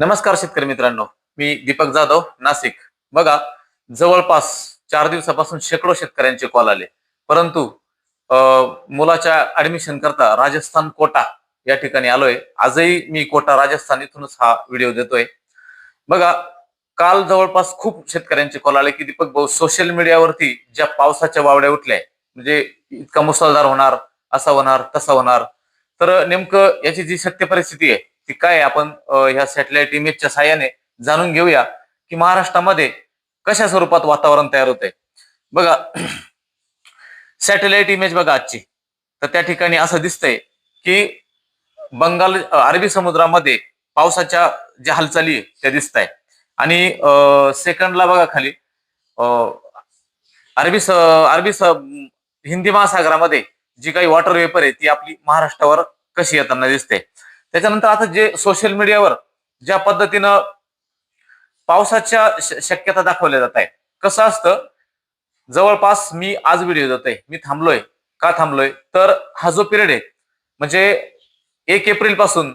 नमस्कार शेतकरी मित्रांनो मी दीपक जाधव नाशिक. बघा जवळपास चार दिवसापासून शेकडो शेतकऱ्यांचे कॉल आले. परंतु मुलाच्या ऍडमिशन करता राजस्थान कोटा या ठिकाणी आलोय. आजही मी कोटा राजस्थान इथूनच हा व्हिडिओ देतोय. बघा काल जवळपास खूप शेतकऱ्यांचे कॉल आले की दीपक भाऊ सोशल मीडियावरती ज्या पावसाच्या वावड्या उठल्या म्हणजे इतका मुसळधार होणार असा होणार तसा होणार. तर नेमकं याची जी सत्य परिस्थिती आहे ती काय आपण ह्या सॅटेलाइट इमेजच्या साह्याने जाणून घेऊया की महाराष्ट्रामध्ये कशा स्वरूपात वातावरण तयार होतंय. बघा सॅटेलाइट इमेज बघा आजची. तर त्या ठिकाणी असं दिसतंय की बंगाल अरबी समुद्रामध्ये पावसाच्या ज्या हालचाली आहे त्या दिसत आहे आणि सेकंडला बघा खाली अं, अरबी स अरबी स हिंदी महासागरामध्ये जी काही वॉटर वेपर आहे ती आपली महाराष्ट्रावर कशी येताना दिसते. त्याच्यानंतर आता जे सोशल मीडियावर ज्या पद्धतीनं पावसाच्या शक्यता दाखवल्या जात आहेत. कसं असतं? जवळपास मी आज व्हिडिओ जातोय मी थांबलोय. का थांबलोय? तर हा जो पिरियड आहे म्हणजे एक एप्रिलपासून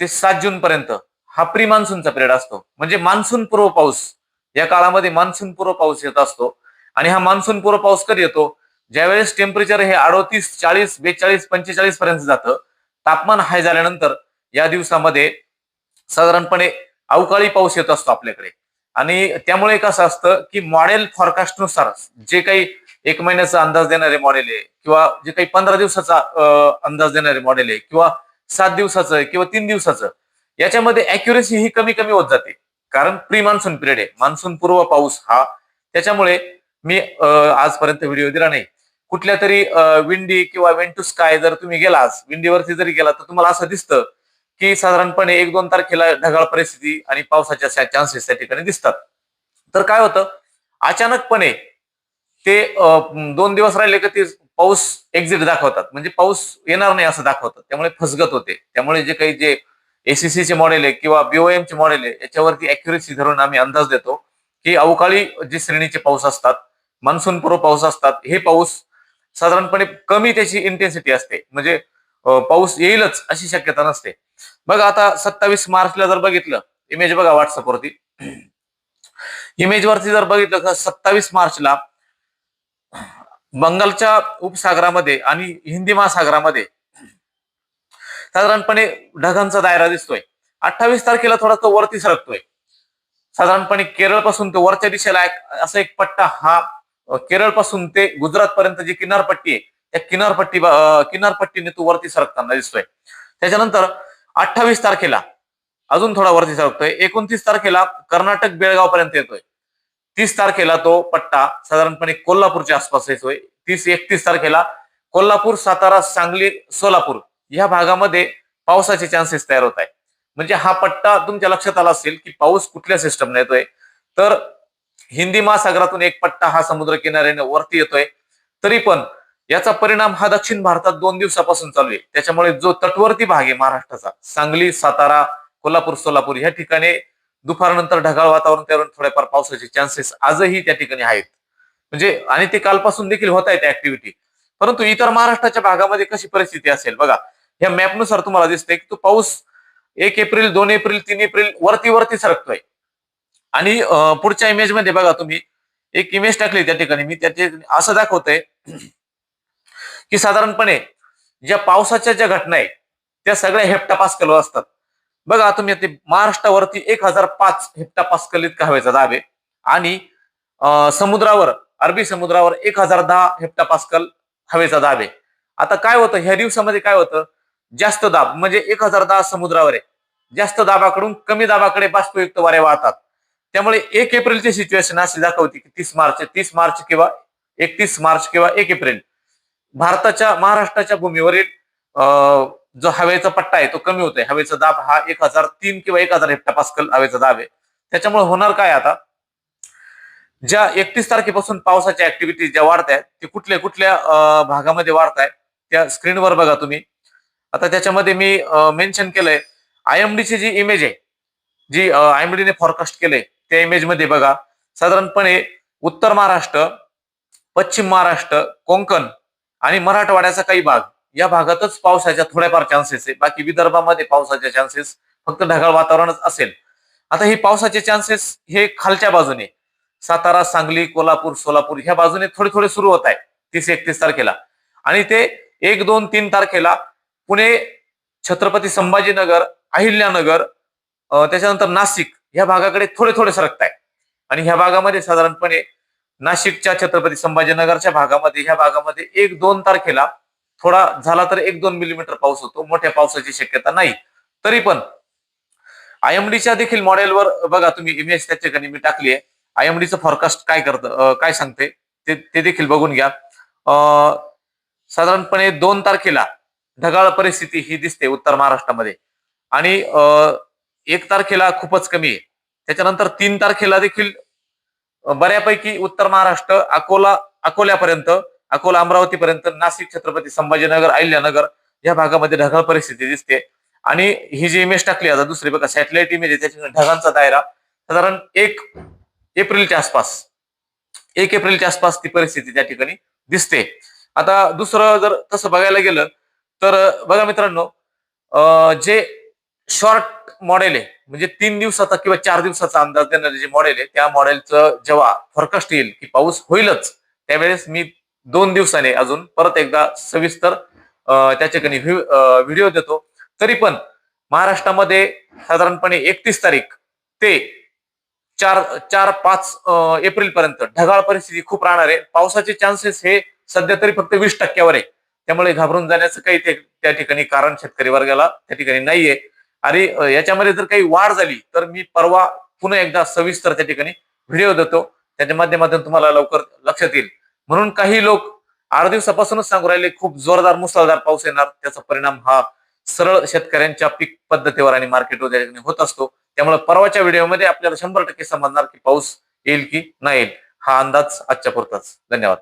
ते सात जून पर्यंत हा प्री मान्सूनचा पिरियड असतो. म्हणजे मान्सून पूर्व पाऊस. या काळामध्ये मान्सून पूर्व पाऊस येत असतो. आणि हा मान्सून पूर्व पाऊस कधी येतो? ज्यावेळेस टेम्परेचर हे अडोतीस चाळीस बेचाळीस पंचेचाळीस पर्यंत जातं तापमान हाय झाल्यानंतर या दिवसामध्ये साधारणपणे अवकाळी पाऊस येत असतो आपल्याकडे. आणि त्यामुळे कसं असतं की मॉडेल फॉरकास्टनुसार जे काही एक महिन्याचा अंदाज देणारे मॉडेल आहे किंवा जे काही पंधरा दिवसाचा अंदाज देणारे मॉडेल आहे किंवा सात दिवसाचं आहे किंवा तीन दिवसाचं याच्यामध्ये अॅक्युरेसी ही कमी कमी होत जाते. कारण प्री मान्सून पिरियड आहे. मान्सून पूर्व पाऊस हा त्याच्यामुळे मी आजपर्यंत व्हिडिओ दिला नाही. कुठल्या तरी विंडी किंवा विंड टू स्काय जर तुम्ही गेलास विंडीवरती जरी गेला तर तुम्हाला असं दिसतं की साधारणपणे एक दोन तारखेला ढगाळ परिस्थिती आणि पावसाच्या चान्सेस त्या ठिकाणी दिसतात. तर काय होतं? अचानकपणे ते दोन दिवस राहिले का ते पाऊस एक्झिट दाखवतात. म्हणजे पाऊस येणार नाही असं दाखवतात. त्यामुळे फसगत होते. त्यामुळे जे काही जे एसीसीचे मॉडेल आहे किंवा बीओएम चे मॉडेल आहे याच्यावरती अॅक्युरेसी धरून आम्ही अंदाज देतो की अवकाळी जे श्रेणीचे पाऊस असतात मान्सून पूर्व पाऊस असतात हे पाऊस साधारणपणे कमी त्याची इंटेन्सिटी असते. म्हणजे पाऊस येईलच अशी शक्यता नसते. बघा आता सत्तावीस मार्चला जर बघितलं इमेज बघा व्हॉट्सअपवरती इमेज वरती जर बघितलं तर सत्तावीस मार्चला बंगालच्या उपसागरामध्ये आणि हिंदी महासागरामध्ये साधारणपणे ढगांचा दायरा दिसतोय. अठ्ठावीस तारखेला थोडा तो वरती सरकतोय. साधारणपणे केरळपासून तो वरच्या दिशेला एक असा एक पट्टा हा केरळपासून ते गुजरात पर्यंत जी किनारपट्टी आहे त्या किनारपट्टी किनारपट्टीने तो वरती सरकताना दिसतोय. त्याच्यानंतर अठ्ठावीस तारखेला अजून थोडा वरती सरकतोय एकोणतीस तारखेला कर्नाटक बेळगाव पर्यंत येतोय. तीस तारखेला तो पट्टा साधारणपणे कोल्हापूरच्या आसपास येतोय. तीस एकतीस तारखेला कोल्हापूर सातारा सांगली सोलापूर या भागामध्ये पावसाचे चान्सेस तयार होत आहे म्हणजे हा पट्टा तुमच्या लक्षात आला असेल की पाऊस कुठल्या सिस्टमने येतोय? तर हिंदी महासागरातून एक पट्टा हा समुद्र किनाऱ्याने वरती येतोय. तरी पण याचा परिणाम हा दक्षिण भारतात दोन दिवसापासून चालू आहे. त्याच्यामुळे जो तटवर्ती भाग आहे महाराष्ट्राचा सांगली सातारा कोल्हापूर सोलापूर या ठिकाणी दुपारनंतर ढगाळ वातावरण त्यावरून थोड्याफार पावसाचे चान्सेस आजही त्या ठिकाणी आहेत. म्हणजे आणि ते कालपासून देखील होत आहेत ऍक्टिव्हिटी परंतु इतर महाराष्ट्राच्या भागामध्ये कशी परिस्थिती असेल? बघा या मॅपनुसार तुम्हाला दिसतंय की तो पाऊस एक एप्रिल दोन एप्रिल तीन एप्रिल वरती वरती सरकतोय. आणि पुढच्या इमेजमध्ये बघा तुम्ही एक इमेज टाकली त्या ठिकाणी मी त्याचे असं दाखवतोय की साधारणपणे ज्या पावसाच्या ज्या घटना आहेत त्या सगळ्या हेप्टा पास्कलवर असतात. बघा तुम्ही ते महाराष्ट्रावरती एक हजार पाच हेप्टा पास्कल इतका हवेचा दाब आहे आणि समुद्रावर अरबी समुद्रावर एक हजार दहा हेप्टा पास्कल हवेचा दाब आहे आता काय होतं ह्या दिवसामध्ये काय होतं जास्त दाब म्हणजे एक हजार दहा समुद्रावर आहे. जास्त दाबाकडून कमी दाबाकडे बाष्पयुक्त वारे वाहतात. त्यामुळे एक एप्रिलची सिच्युएशन अशी दाखवते की तीस मार्च तीस मार्च किंवा एकतीस मार्च किंवा एक एप्रिल. भारताच्या महाराष्ट्राच्या भूमीवरील जो हवेचा पट्टा आहे तो कमी होतोय. हवेचा दाब हा एक हजार तीन किंवा एक हजार हेक्टा पासकल हवेचा दाब आहे. त्याच्यामुळे होणार काय आता? ज्या एकतीस तारखेपासून पावसाच्या ऍक्टिव्हिटी ज्या वाढत आहेत ते कुठल्या कुठल्या भागामध्ये वाढत आहेत त्या स्क्रीनवर बघा तुम्ही. आता त्याच्यामध्ये मी मेन्शन केलंय आयएमडीची जी इमेज आहे जी आयएमडीने फॉरकास्ट केलंय त्या इमेजमध्ये बघा. साधारणपणे उत्तर महाराष्ट्र पश्चिम महाराष्ट्र कोंकण आणि मराठवाड्याचा काही भाग. या भागातच पावसाच्या थोड्याफार चान्सेस आहे. बाकी विदर्भामध्ये पावसाच्या चान्सेस फक्त ढगाळ वातावरणच असेल. आता हे पावसाचे चान्सेस हे खालच्या बाजूने. सातारा सांगली कोल्हापूर सोलापूर ह्या बाजूने थोडे थोडे सुरू होत आहे. तीस एकतीस तारखेला. आणि ते एक दोन तीन तारखेला पुणे छत्रपती संभाजीनगर अहिल्यानगर त्याच्यानंतर नाशिक ह्या भागाकडे थोडे थोडे सरकताय आहे आणि ह्या भागामध्ये साधारणपणे नाशिकच्या छत्रपती संभाजीनगरच्या भागामध्ये ह्या भागामध्ये एक दोन तारखेला थोडा झाला तर एक दोन मिलीमीटर पाऊस होतो. मोठ्या पावसाची शक्यता नाही. तरी पण आयएमडीच्या देखील मॉडेलवर बघा तुम्ही इमेज त्या ठिकाणी मी टाकली आहे. आयएमडीचं फॉरकास्ट काय करतं काय सांगते ते ते देखील बघून घ्या. साधारणपणे दोन तारखेला ढगाळ परिस्थिती ही दिसते उत्तर महाराष्ट्रामध्ये. आणि अं, एक तारखेला खूपच कमी आहे. त्याच्यानंतर तीन तारखेला देखील बऱ्यापैकी उत्तर महाराष्ट्र अकोला अकोल्यापर्यंत अकोला अमरावतीपर्यंत नाशिक छत्रपती संभाजीनगर अहिल्यानगर या भागामध्ये ढगाळ परिस्थिती दिसते. आणि ही जी इमेज टाकली आता दुसरी बघा सॅटेलाइट इमेज आहे त्याच्या ढगांचा दायरा. साधारण एक एप्रिलच्या आसपास एक एप्रिलच्या आसपास ती परिस्थिती त्या ठिकाणी दिसते. आता दुसरं जर तसं बघायला गेलं तर बघा मित्रांनो अं, जे शॉर्ट मॉडेल आहे. म्हणजे तीन दिवसाचा किंवा चार दिवसाचा अंदाज देणारे जे मॉडेल आहे त्या मॉडेलचं जेव्हा फॉरकास्ट येईल की पाऊस होईलच त्यावेळेस मी दोन दिवसाने अजून परत एकदा सविस्तर त्याच्याकडे त्या ठिकाणी व्हिडिओ देतो. तरी पण महाराष्ट्रामध्ये साधारणपणे एकतीस तारीख ते चार चार पाच एप्रिल पर्यंत ढगाळ परिस्थिती खूप राहणार आहे. पावसाचे चान्सेस हे सध्या तरी फक्त वीस टक्क्यावर आहे. त्यामुळे घाबरून जाण्याचं काही ते त्या ठिकाणी कारण शेतकरी वर्गाला त्या ठिकाणी नाहीये. आणि याच्यामध्ये जर काही वाढ झाली तर मी परवा पुन्हा एकदा सविस्तर त्या ठिकाणी व्हिडिओ देतो. त्याच्या माध्यमातून तुम्हाला लवकर लक्षात येईल. म्हणून काही लोक आठ दिवसापासूनच सांगू राहिले खूप जोरदार मुसळधार पाऊस येणार. त्याचा परिणाम हा सरळ शेतकऱ्यांच्या पीक पद्धतीवर आणि मार्केटवर त्या होत असतो. त्यामुळे परवाच्या व्हिडिओमध्ये आपल्याला शंभर टक्के समजणार की पाऊस येईल की नाही येईल. हा अंदाज आजच्या पुरताच. धन्यवाद.